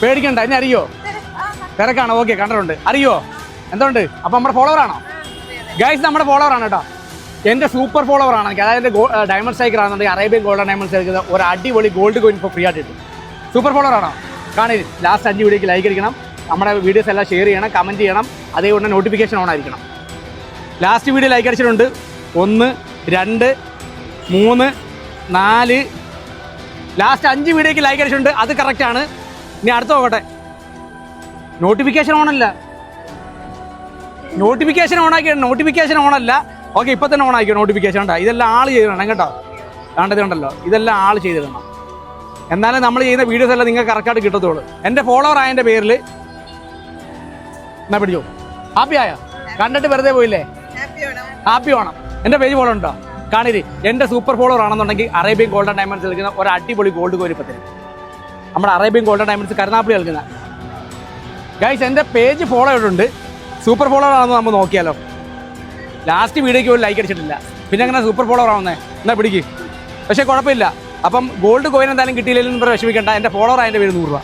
പേടിക്കണ്ട എന്നെ അറിയോ? തിരക്കാണ് ഓക്കെ കണ്ടിട്ടുണ്ട്. അറിയോ? എന്തുണ്ട്? അപ്പൊ നമ്മുടെ ഫോളോവർ ആണോ? ഗൈസ് നമ്മുടെ ഫോളോവർ ആണ് കേട്ടോ. എന്റെ സൂപ്പർ ഫോളോവർ ആണ്. എനിക്ക് അതായത് ഡയമണ്ട് സൈക്കിൾ ആണെന്നുണ്ടെങ്കിൽ അറേബ്യൻ ഗോൾഡൻ ഡയമണ്ട് സൈക്കിൾ ഒരു അടിപൊളി ഗോൾഡ് കോയിൻ ഇപ്പോൾ ഫ്രീ ആയിട്ട് കിട്ടും സൂപ്പർ ഫോളോവർ ആണോ? കാണി ലാസ്റ്റ് അഞ്ച് വീഡിയോക്ക് ലൈക്ക് അടിക്കണം. നമ്മുടെ വീഡിയോസ് എല്ലാം ഷെയർ ചെയ്യണം കമന്റ് ചെയ്യണം. അതേപോലെ നോട്ടിഫിക്കേഷൻ ഓൺ ആയിരിക്കണം. ലാസ്റ്റ് വീഡിയോ ലൈക്ക് അടിച്ചിട്ടുണ്ട്. ഒന്ന് രണ്ട് മൂന്ന് നാല്. ലാസ്റ്റ് അഞ്ച് വീഡിയോക്ക് ലൈക്ക് അടിച്ചിട്ടുണ്ട്. അത് കറക്റ്റാണ് ഇനി അടുത്ത നോക്കട്ടെ. നോട്ടിഫിക്കേഷൻ ഓണല്ല നോട്ടിഫിക്കേഷൻ ഓൺ ആക്കിയ നോട്ടിഫിക്കേഷൻ ഓണല്ല ഓക്കെ ഇപ്പം തന്നെ ഓൺ ആക്കിയോ നോട്ടിഫിക്കേഷൻ ഉണ്ടോ ഇതെല്ലാം ആൾ ചെയ്തിടണം കേട്ടോ. കണ്ടത് കണ്ടല്ലോ? ഇതെല്ലാം ആൾ ചെയ്തിടണം. എന്നാലും നമ്മൾ ചെയ്യുന്ന വീഡിയോസ് എല്ലാം നിങ്ങൾക്ക് കറക്റ്റായിട്ട് കിട്ടത്തുള്ളൂ. എന്റെ ഫോളോവർ ആയതിന്റെ പേരിൽ എന്നാ പിടിച്ചോ? ഹാപ്പി ആയോ? കണ്ടിട്ട് വെറുതെ പോയില്ലേ? ഹാപ്പി ഓണം എന്റെ പേജ് ഫോളോ ഉണ്ടോ? കാണിരി എന്റെ സൂപ്പർ ഫോളോവർ ആണെന്നുണ്ടെങ്കിൽ അറേബ്യൻ ഗോൾഡൻ ഡയമണ്ട്സ് കളിക്കുന്ന ഒരു അടിപൊളി ഗോൾഡ് കോരിപ്പത്തിന് നമ്മുടെ അറേബ്യൻ ഗോൾഡൻ ഡയമണ്ട്സ് കരുനാപ്പിളി കളിക്കുന്ന. ഗൈസ് എന്റെ പേജ് ഫോളോ ചെയ്തിട്ടുണ്ട്. സൂപ്പർ ഫോളോവർ ആണെന്ന് നമ്മൾ നോക്കിയാലോ. ലാസ്റ്റ് വീഡിയോയ്ക്ക് പോലും ലൈക്ക് അടിച്ചിട്ടില്ല. പിന്നെ അങ്ങനെ സൂപ്പർ ഫോളോവർ ആവുന്നേ? എന്നാ പിടിക്ക്. പക്ഷേ കുഴപ്പമില്ല. അപ്പം ഗോൾഡ് കോയിൻ എന്തായാലും കിട്ടിയില്ലെങ്കിലും വിഷമിക്കേണ്ട. എന്റെ ഫോളോവർ അതിന്റെ പേര് നൂറ് രൂപ.